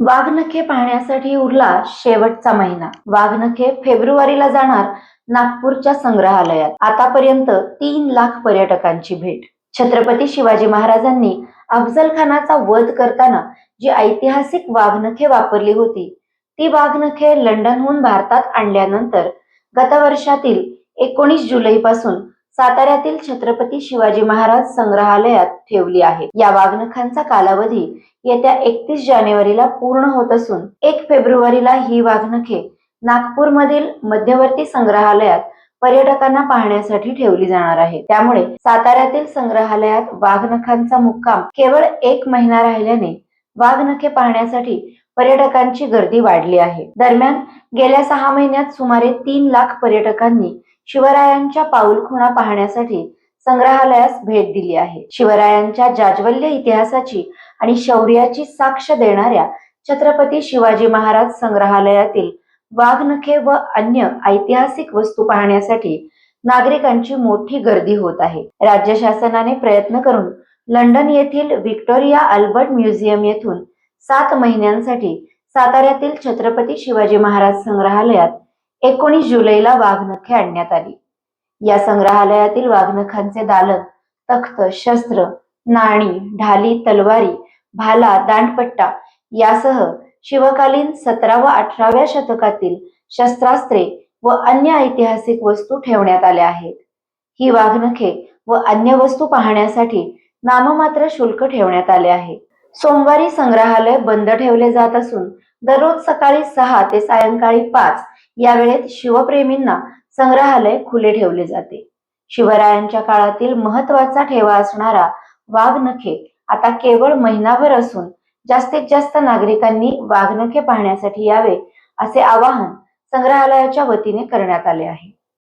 वाघनखे पाहण्यासाठी उरला शेवटचा महिना. वाघनखे फेब्रुवारीला जाणार नागपूरच्या संग्रहालयात. आतापर्यंत तीन लाख पर्यटकांची भेट. छत्रपती शिवाजी महाराजांनी अफजल खानाचा वध करताना जी ऐतिहासिक वाघनखे वापरली होती ती वाघनखे लंडनहून भारतात आणल्यानंतर गतवर्षातील एकोणीस जुलै पासून साताऱ्यातील छत्रपती शिवाजी महाराज संग्रहालयात ठेवली आहे. या वाघनखांचा कालावधी येत्या एकतीस जानेवारीला पूर्ण होत असून एक फेब्रुवारीला ही वाघनखे नागपूरमधील मध्यवर्ती संग्रहालयात पर्यटकांना पाहण्यासाठी ठेवली जाणार आहे. त्यामुळे साताऱ्यातील संग्रहालयात वाघनखांचा मुक्काम केवळ एक महिना राहिल्याने वाघनखे पाहण्यासाठी पर्यटकांची गर्दी वाढली आहे. दरम्यान गेल्या सहा महिन्यात सुमारे तीन लाख पर्यटकांनी शिवरायांच्या पाऊलखुणा पाहण्यासाठी संग्रहालयास भेट दिली आहे. शिवरायांच्या जाज्वल्य इतिहासाची आणि शौर्याची साक्ष देणाऱ्या छत्रपती शिवाजी महाराज संग्रहालयातील वाघनखे व अन्य ऐतिहासिक वस्तू पाहण्यासाठी नागरिकांची मोठी गर्दी होत आहे. राज्य शासनाने प्रयत्न करून लंडन येथील व्हिक्टोरिया अल्बर्ट म्युझियम येथून सात महिन्यांसाठी साताऱ्यातील छत्रपती शिवाजी महाराज संग्रहालयात एकोणीस जुलैला वाघनखे आणण्यात आली. या संग्रहालयातील वाघनखांचे दालन तख्त शस्त्र नाणी ढाली तलवारी भाला दांडपट्टा यासह शिवकालीन सतरा व अठराव्या शतकातील शस्त्रास्त्रे व अन्य ऐतिहासिक वस्तू ठेवण्यात आल्या आहेत. ही वाघनखे व अन्य वस्तू पाहण्यासाठी नाममात्र शुल्क ठेवण्यात आले आहे. सोमवारी संग्रहालय बंद ठेवले जात असून दररोज सकाळी सहा ते सायंकाळी पाच या वेळेत शिवप्रेमींना संग्रहालय खुले ठेवले जाते. शिवरायांच्या काळातील महत्त्वाचा ठेवा असणारा वाघनखे आता केवळ महिनाभर असून जास्तीत जास्त नागरिकांनी वाघनखे पाहण्यासाठी यावे असे आवाहन संग्रहालयाच्या वतीने करण्यात आले आहे.